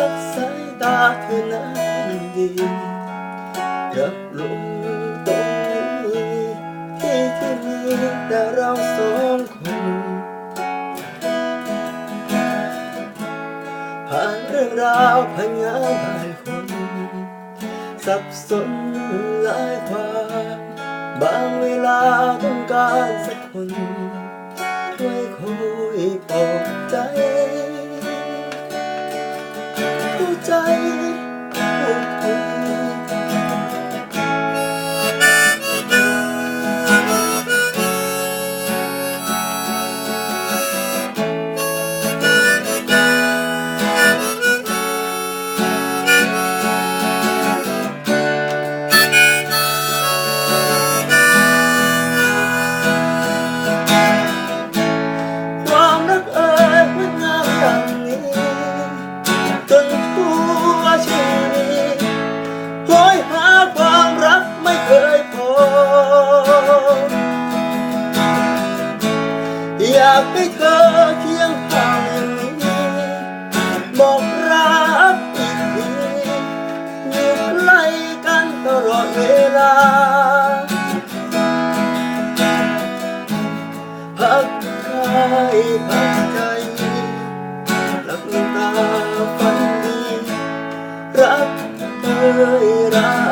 รักสายตาเธอนั้นดีรับรู้ตรงนี้ที่ที่มีแต่เราสองคนผ่านเรื่องราวพันยาหลายคนสับสนหลายความบางเวลาต้องการสักคนช่วยคุยปลอบใจ ใจ ตลอดเวลา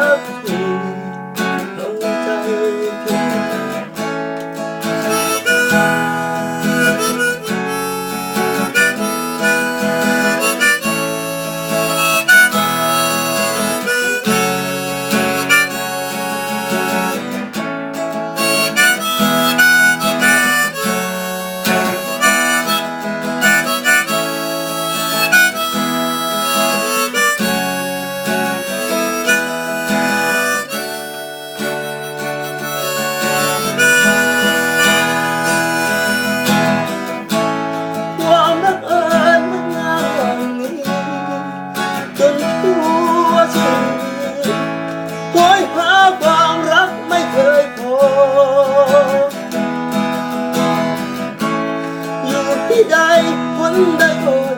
อยู่ที่ใดคนใดก็ดีขอใ